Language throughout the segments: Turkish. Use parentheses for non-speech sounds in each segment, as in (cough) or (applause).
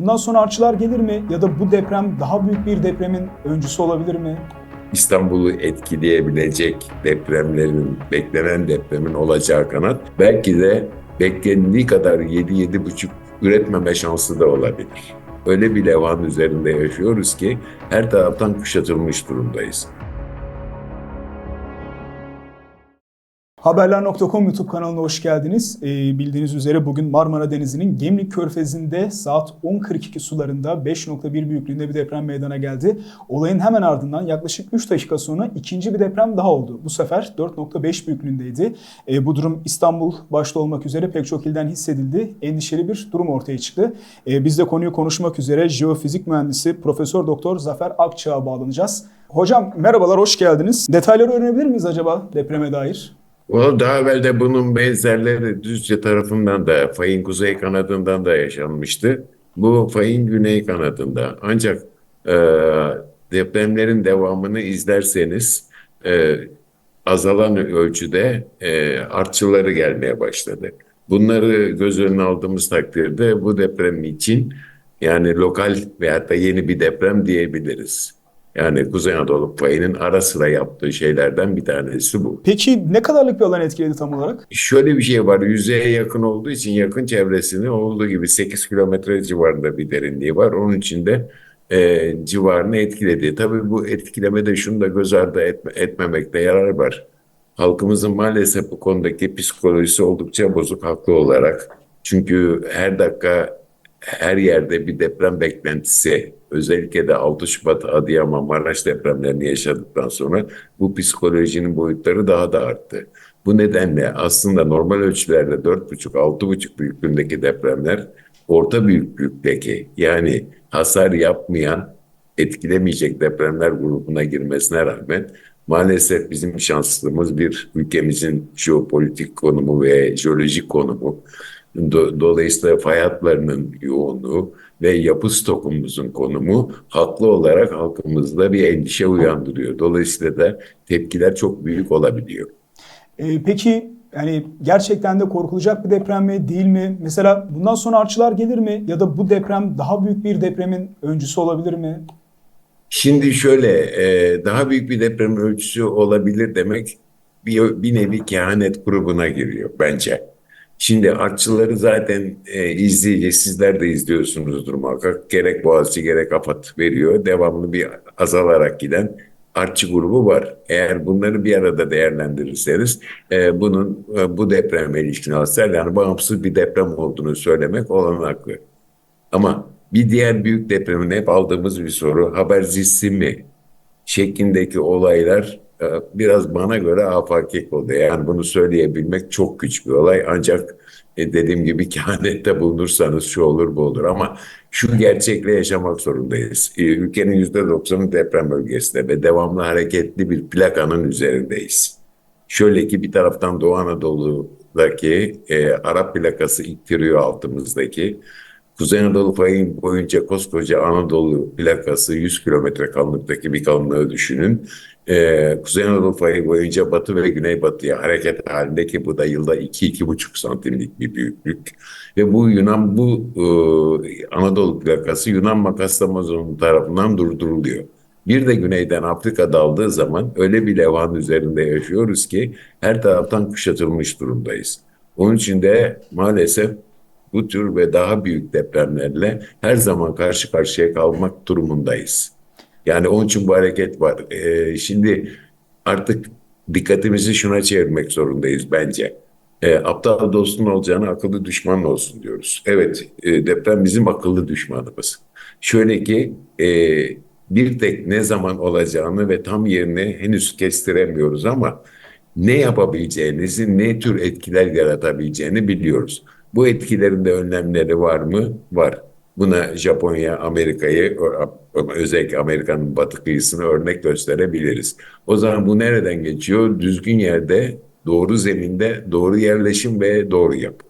bundan sonra artçılar gelir mi? Ya da bu deprem daha büyük bir depremin öncüsü olabilir mi? İstanbul'u etkileyebilecek depremlerin, beklenen depremin olacağı kanat belki de beklendiği kadar 7-7,5 üretmeme şansı da olabilir. Öyle bir levhanın üzerinde yaşıyoruz ki her taraftan kuşatılmış durumdayız. Haberler.com YouTube kanalına hoş geldiniz. Ee, bildiğiniz üzere bugün Marmara Denizi'nin Gemlik Körfezi'nde saat 10.42 sularında 5.1 büyüklüğünde bir deprem meydana geldi. Olayın hemen ardından yaklaşık 3 dakika sonra ikinci bir deprem daha oldu. Bu sefer 4.5 büyüklüğündeydi. Ee, bu durum İstanbul başta olmak üzere pek çok ilden hissedildi. Endişeli bir durum ortaya çıktı. Ee, biz de konuyu konuşmak üzere jeofizik mühendisi Profesör Doktor Zafer Akçağ'a bağlanacağız. Hocam merhabalar, hoş geldiniz. Detayları öğrenebilir miyiz acaba depreme dair? O daha evvel de bunun benzerleri Düzce tarafından da fayın kuzey kanadından da yaşanmıştı. Bu fayın güney kanadında. Ancak e, depremlerin devamını izlerseniz e, azalan ölçüde e, artçıları gelmeye başladı. Bunları göz önüne aldığımız takdirde bu deprem için yani lokal veyahut da yeni bir deprem diyebiliriz. Yani Kuzey Anadolu payının ara sıra yaptığı şeylerden bir tanesi bu. Peki ne kadarlık bir alan etkiledi tam olarak? Şöyle bir şey var, yüzeye yakın olduğu için yakın çevresini olduğu gibi 8 kilometre civarında bir derinliği var. Onun içinde e, civarını etkiledi. Tabii bu etkilemede şunu da göz ardı etme, etmemekte yarar var. Halkımızın maalesef bu konudaki psikolojisi oldukça bozuk haklı olarak. Çünkü her dakika her yerde bir deprem beklentisi özellikle de 6 Şubat Adıyaman Maraş depremlerini yaşadıktan sonra bu psikolojinin boyutları daha da arttı. Bu nedenle aslında normal ölçülerde 4,5-6,5 büyüklüğündeki depremler orta büyüklükteki yani hasar yapmayan etkilemeyecek depremler grubuna girmesine rağmen maalesef bizim şanslılığımız bir ülkemizin jeopolitik konumu ve jeolojik konumu Dolayısıyla fay hatlarının yoğunluğu ve yapı stokumuzun konumu haklı olarak halkımızda bir endişe uyandırıyor. Dolayısıyla da tepkiler çok büyük olabiliyor. Ee, peki yani gerçekten de korkulacak bir deprem mi değil mi? Mesela bundan sonra artçılar gelir mi? Ya da bu deprem daha büyük bir depremin öncüsü olabilir mi? Şimdi şöyle daha büyük bir deprem ölçüsü olabilir demek bir, bir nevi kehanet grubuna giriyor bence. Şimdi artçıları zaten e, izleyeceğiz. Sizler de izliyorsunuzdur muhakkak. Gerek Boğaziçi gerek AFAD veriyor. Devamlı bir azalarak giden artçı grubu var. Eğer bunları bir arada değerlendirirseniz e, bunun e, bu depreme ilişkin alırsak yani bağımsız bir deprem olduğunu söylemek olanaklı. Ama bir diğer büyük depremin hep aldığımız bir soru haberzisi mi şeklindeki olaylar biraz bana göre afaki oldu. Yani bunu söyleyebilmek çok güç bir olay. Ancak e, dediğim gibi (laughs) kehanette bulunursanız şu olur bu olur. Ama şu gerçekle yaşamak zorundayız. E, ülkenin yüzde doksanı deprem bölgesinde ve devamlı hareketli bir plakanın üzerindeyiz. Şöyle ki bir taraftan Doğu Anadolu'daki e, Arap plakası ittiriyor altımızdaki. Kuzey Anadolu fayın boyunca koskoca Anadolu plakası 100 kilometre kalınlıktaki bir kalınlığı düşünün. Ee, Kuzey Anadolu fayı boyunca batı ve güneybatıya hareket halindeki bu da yılda 2-2,5 santimlik bir büyüklük. Ve bu Yunan bu e, Anadolu plakası Yunan Makaslamazon tarafından durduruluyor. Bir de güneyden Afrika daldığı zaman öyle bir levhanın üzerinde yaşıyoruz ki her taraftan kuşatılmış durumdayız. Onun için de maalesef bu tür ve daha büyük depremlerle her zaman karşı karşıya kalmak durumundayız. Yani onun için bu hareket var. Ee, şimdi artık dikkatimizi şuna çevirmek zorundayız bence. E, aptal dostun olacağını akıllı düşman olsun diyoruz. Evet, e, deprem bizim akıllı düşmanımız. Şöyle ki e, bir tek ne zaman olacağını ve tam yerini henüz kestiremiyoruz ama ne yapabileceğinizi, ne tür etkiler yaratabileceğini biliyoruz. Bu etkilerin de önlemleri var mı? Var. Buna Japonya, Amerika'yı özellikle Amerika'nın batı kıyısını örnek gösterebiliriz. O zaman bu nereden geçiyor? Düzgün yerde, doğru zeminde, doğru yerleşim ve doğru yapı.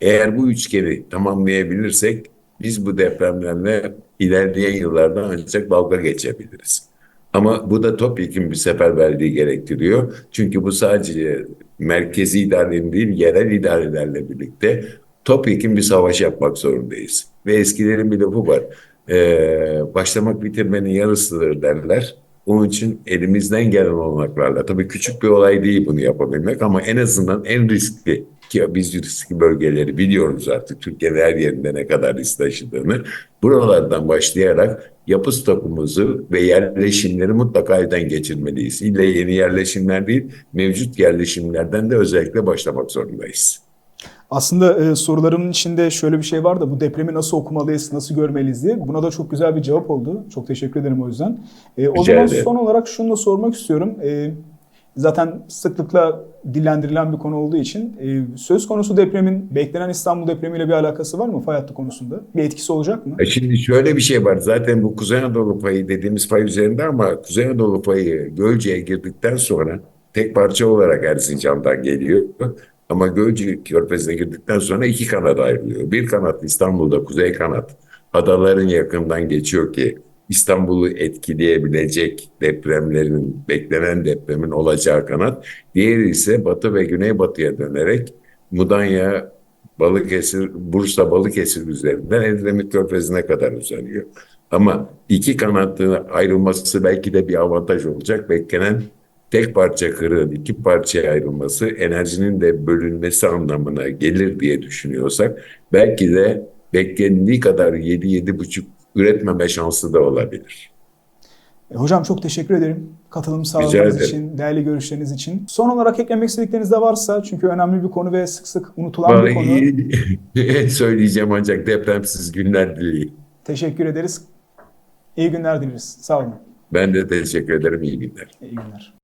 Eğer bu üçgeni tamamlayabilirsek biz bu depremlerle ilerleyen yıllarda ancak dalga geçebiliriz. Ama bu da topyekun bir seferberliği gerektiriyor. Çünkü bu sadece merkezi idarenin değil, yerel idarelerle birlikte topyekun bir savaş yapmak zorundayız. Ve eskilerin bir lafı var. Ee, başlamak bitirmenin yarısıdır derler. Onun için elimizden gelen olanaklarla, tabii küçük bir olay değil bunu yapabilmek ama en azından en riskli ki biz riskli bölgeleri biliyoruz artık Türkiye'nin her yerinde ne kadar risk taşıdığını. Buralardan başlayarak yapı stokumuzu ve yerleşimleri mutlaka elden geçirmeliyiz. İlle yeni yerleşimler değil, mevcut yerleşimlerden de özellikle başlamak zorundayız. Aslında e, sorularımın içinde şöyle bir şey var da bu depremi nasıl okumalıyız, nasıl görmeliyiz diye. Buna da çok güzel bir cevap oldu. Çok teşekkür ederim o yüzden. E, o Rica zaman ederim. son olarak şunu da sormak istiyorum. E, zaten sıklıkla dillendirilen bir konu olduğu için e, söz konusu depremin beklenen İstanbul depremiyle bir alakası var mı fay hattı konusunda? Bir etkisi olacak mı? E Şimdi şöyle bir şey var. Zaten bu Kuzey Anadolu payı dediğimiz pay üzerinde ama Kuzey Anadolu payı Gölce'ye girdikten sonra tek parça olarak Erzincan'dan geliyor. Ama Gölcük Körfezi'ne girdikten sonra iki kanat ayrılıyor. Bir kanat İstanbul'da, kuzey kanat adaların yakından geçiyor ki İstanbul'u etkileyebilecek depremlerin, beklenen depremin olacağı kanat. Diğeri ise batı ve güneybatıya dönerek Mudanya, Balıkesir, Bursa, Balıkesir üzerinden Edremit Körfezi'ne kadar uzanıyor. Ama iki kanatlı ayrılması belki de bir avantaj olacak. Beklenen tek parça kırığın iki parçaya ayrılması enerjinin de bölünmesi anlamına gelir diye düşünüyorsak belki de beklendiği kadar 7-7,5 üretmeme şansı da olabilir. E, hocam çok teşekkür ederim. Katılım sağladığınız için, değerli görüşleriniz için. Son olarak eklemek istedikleriniz de varsa çünkü önemli bir konu ve sık sık unutulan bir konu. (laughs) Söyleyeceğim ancak depremsiz günler dileği. Teşekkür ederiz. İyi günler dileriz. Sağ olun. Ben de teşekkür ederim. İyi günler. İyi günler.